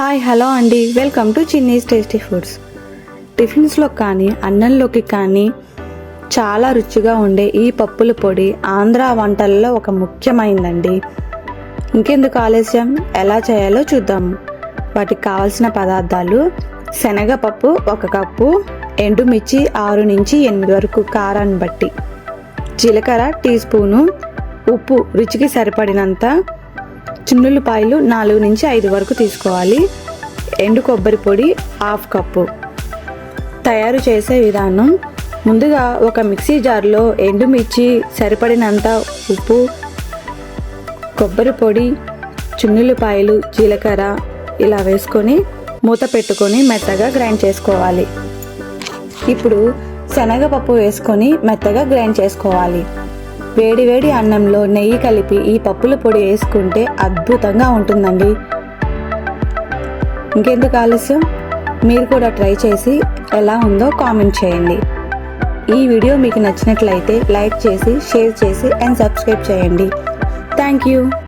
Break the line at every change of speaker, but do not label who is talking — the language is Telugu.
హాయ్ హలో అండి. Welcome to Chinni's tasty foods. టిఫిన్స్లో కానీ అన్నంలోకి కానీ చాలా రుచిగా ఉండే ఈ పప్పుల పొడి ఆంధ్ర వంటల్లో ఒక ముఖ్యమైనదండి ఇంకెందుకు ఆలస్యం? ఎలా చేయాలో చూద్దాము వాటికి కావాల్సిన పదార్థాలు శనగపప్పు ఒక కప్పు ఎండుమిర్చి ఆరు నుంచి ఎనిమిది వరకు కారాన్ని బట్టి జీలకర్ర టీ స్పూను ఉప్పు రుచికి సరిపడినంత చున్నులపాయలు నాలుగు నుంచి ఐదు వరకు తీసుకోవాలి. ఎండు కొబ్బరి పొడి హాఫ్ కప్పు. తయారు చేసే విధానం ముందుగా ఒక మిక్సీ జార్లో ఎండుమిర్చి సరిపడినంత ఉప్పు కొబ్బరి పొడి చున్నులపాయలు జీలకర్ర ఇలా వేసుకొని మూత పెట్టుకొని మెత్తగా గ్రైండ్ చేసుకోవాలి. ఇప్పుడు శనగపప్పు వేసుకొని మెత్తగా గ్రైండ్ చేసుకోవాలి. వేడి వేడి అన్నంలో నెయ్యి కలిపి ఈ పప్పుల పొడి వేసుకుంటే అద్భుతంగా ఉంటుందండి. ఇంకెందుకు ఆలస్యం? మీరు కూడా ట్రై చేసి ఎలా ఉందో కామెంట్ చేయండి. ఈ వీడియో మీకు నచ్చినట్లయితే లైక్ చేసి షేర్ చేసి అండ్ సబ్స్క్రైబ్ చేయండి. Thank you.